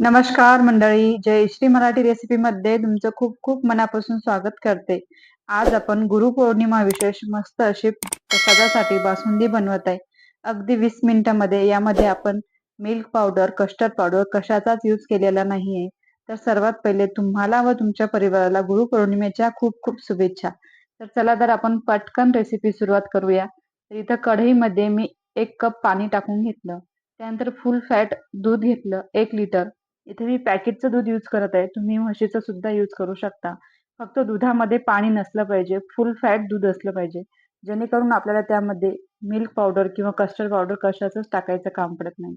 नमस्कार मंडळी जय श्री मराठी रेसिपी मध्ये तुमचं खूप खूप मनापासून स्वागत करते. आज आपण गुरुपौर्णिमा विशेष मस्त अशी प्रसादासाठी बासुंदी बनवत आहे. अगदी वीस मिनिटांमध्ये यामध्ये आपण मिल्क पावडर कस्टर्ड पावडर कशाचाच यूज केलेला नाहीये. तर सर्वात पहिले तुम्हाला व तुमच्या परिवाराला गुरुपौर्णिमेच्या खूप खूप शुभेच्छा. तर चला तर आपण पटकन रेसिपी सुरुवात करूया. तर इथं कढईमध्ये मी एक कप पाणी टाकून घेतलं. त्यानंतर फुल फॅट दूध घेतलं एक लिटर इथे मी पॅकेटचं दूध यूज करत आहे. तुम्ही म्हशीचं सुद्धा यूज करू शकता. फक्त दुधामध्ये पाणी नसलं पाहिजे. फुल फॅट दूध असलं पाहिजे. जेणेकरून आपल्याला त्यामध्ये मिल्क पावडर किंवा कस्टर्ड पावडर कशाचंच टाकायचं काम पडत नाही.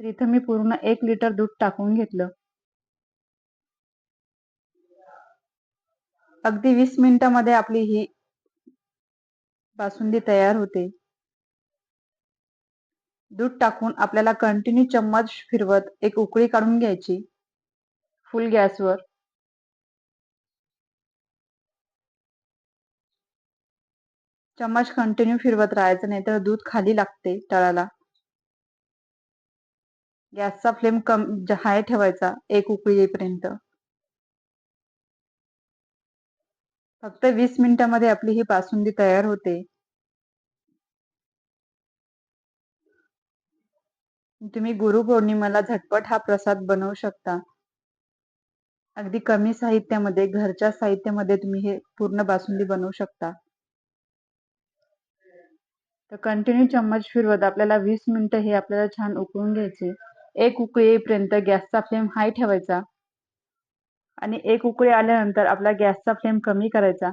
तर इथं मी पूर्ण एक लिटर दूध टाकून घेतलं. अगदी वीस मिनिटामध्ये आपली ही बासुंदी तयार होते. दूध टाकून आपल्याला कंटिन्यू चम्मच फिरवत एक उकळी काढून घ्यायची. फुल गॅसवर चम्मच कंटिन्यू फिरवत राहायचं नाही तर दूध खाली लागते तळाला. गॅसचा फ्लेम कम हाय ठेवायचा एक उकळी येईपर्यंत. फक्त वीस मिनिटांमध्ये आपली ही बासुंदी तयार होते. तुम्ही गुरुपौर्णिमेला झटपट हा प्रसाद बनवू शकता. अगदी कमी साहित्यामध्ये घरच्या साहित्यामध्ये तुम्ही हे पूर्ण बासुंदी बनवू शकता. तर कंटिन्यू चम्मच फिरवत आपल्याला वीस मिनिटं हे आपल्याला छान उकळून घ्यायचे. एक उकळी येईपर्यंत गॅसचा फ्लेम हाय ठेवायचा. आणि एक उकळी आल्यानंतर आपला गॅसचा फ्लेम कमी करायचा.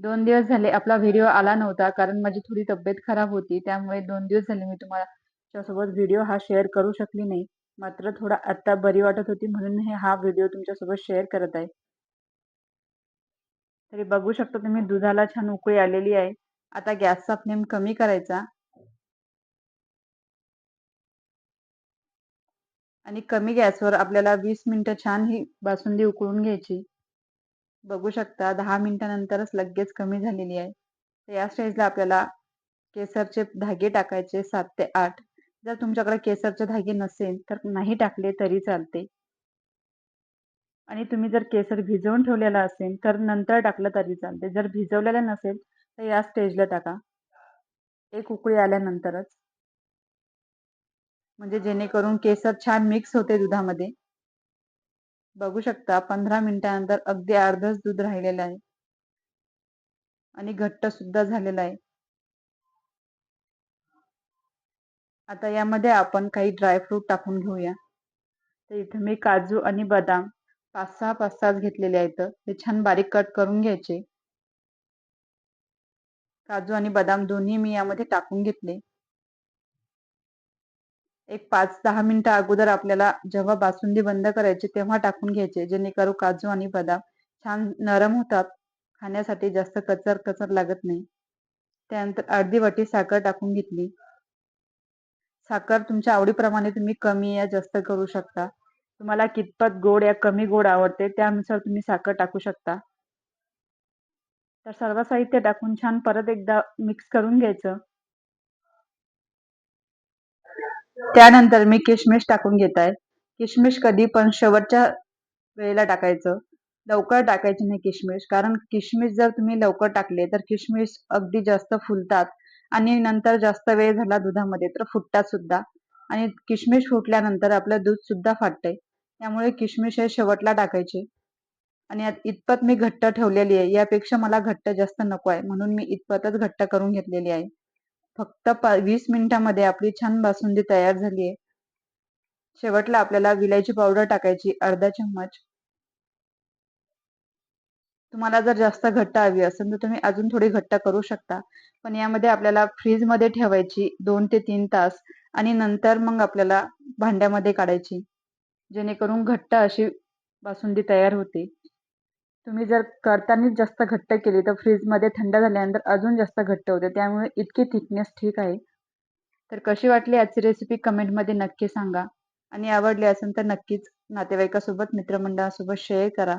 दोन दिवस झाले आपला व्हिडिओ आला नव्हता कारण माझी थोडी तब्येत खराब होती. त्यामुळे दोन दिवस झाले मी तुम्हाला तुमच्यासोबत व्हिडिओ हा शेअर करू शकली नाही. मात्र थोडा आत्ता बरी वाटत होती म्हणून हे हा व्हिडिओ तुमच्यासोबत शेअर करत आहे. तरी बघू शकता तुम्ही दुधाला छान उकळी आलेली आहे. आता गॅसचा फ्लेम कमी करायचा. आणि कमी गॅसवर आपल्याला वीस मिनिटं छान ही बासुंदी उकळून घ्यायची. बघू शकता दहा मिनिटानंतरच लगेच कमी झालेली आहे. तर या स्टेजला आपल्याला केसरचे धागे टाकायचे सात ते आठ. जर तुमच्याकडे केसरचे धागे नसेल तर नाही टाकले तरी चालते. आणि तुम्ही जर केसर भिजवून ठेवलेला असेल तर नंतर टाकलं तरी चालते. जर भिजवलेलं नसेल तर या स्टेजला टाका. एक उकळी आल्यानंतरच. म्हणजे जेणेकरून केसर छान मिक्स होते दुधामध्ये. बघू शकता पंधरा मिनिटानंतर अगदी अर्धच दूध राहिलेलं आहे. आणि घट्ट सुद्धा झालेला आहे. आता यामध्ये आपण काही ड्रायफ्रूट टाकून घेऊया. तर इथं मी काजू आणि बदाम पाच सहा पाच सहाच घेतलेले आहेत. ते छान बारीक कट करून घ्यायचे. काजू आणि बदाम दोन्ही मी यामध्ये टाकून घेतले. एक पाच दहा मिनिटं अगोदर आपल्याला जेव्हा बासुंदी बंद करायची तेव्हा टाकून घ्यायचे जेणेकरून काजू आणि बदाम छान नरम होतात. खाण्यासाठी जास्त कचर कचर लागत नाही. त्यानंतर अर्धी वाटी साखर टाकून घेतली. साखर तुमच्या आवडीप्रमाणे तुम्ही कमी या जास्त करू शकता. तुम्हाला कितपत गोड या कमी गोड आवडते त्यानुसार तुम्ही साखर टाकू शकता. तर सर्व साहित्य टाकून छान परत एकदा मिक्स करून घ्यायचं. त्यानंतर मी किशमिश टाकून घेत आहे किशमिश कधी पण शेवटच्या वेळेला टाकायचं. लवकर टाकायची नाही किशमिश कारण किशमिश जर तुम्ही लवकर टाकले तर किशमिश अगदी जास्त फुलतात. आणि नंतर जास्त वेळ झाला दुधामध्ये तर फुटतात सुद्धा. आणि किशमिश फुटल्यानंतर आपलं दूध सुद्धा फाटते त्यामुळे किशमिश हे शेवटला टाकायचे. आणि इतपत मी घट्ट ठेवलेली आहे. यापेक्षा मला घट्ट जास्त नको आहे. म्हणून मी इतपतच घट्ट करून घेतलेली आहे. फक्त वीस मिनिटांमध्ये आपली छान बासुंदी तयार झाली आहे. शेवटला आपल्याला विलायची पावडर टाकायची अर्धा चम्मच. तुम्हाला जर जास्त घट्ट हवी असेल तर तुम्ही अजून थोडी घट्ट करू शकता. पण यामध्ये आपल्याला फ्रीजमध्ये ठेवायची दोन ते तीन तास आणि नंतर मग आपल्याला भांड्यामध्ये काढायची जेणेकरून घट्ट अशी बासुंदी तयार होते. तुम्ही जर करतानाच जास्त घट्ट केली तर फ्रीजमध्ये थंड झाल्यानंतर अजून जास्त घट्ट होते. त्यामुळे इतकी थिकनेस ठीक आहे. तर कशी वाटली आजची रेसिपी कमेंटमध्ये नक्की सांगा. आणि आवडली असेल तर नक्कीच नातेवाईकासोबत मित्रमंडळासोबत शेअर करा.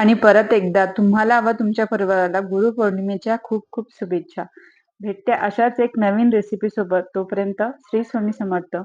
आणि परत एकदा तुम्हाला व तुमच्या परिवाराला गुरुपौर्णिमेच्या खूप खूप शुभेच्छा. भेटते अशाच एक नवीन रेसिपी सोबत. तोपर्यंत श्री स्वामी समर्थ.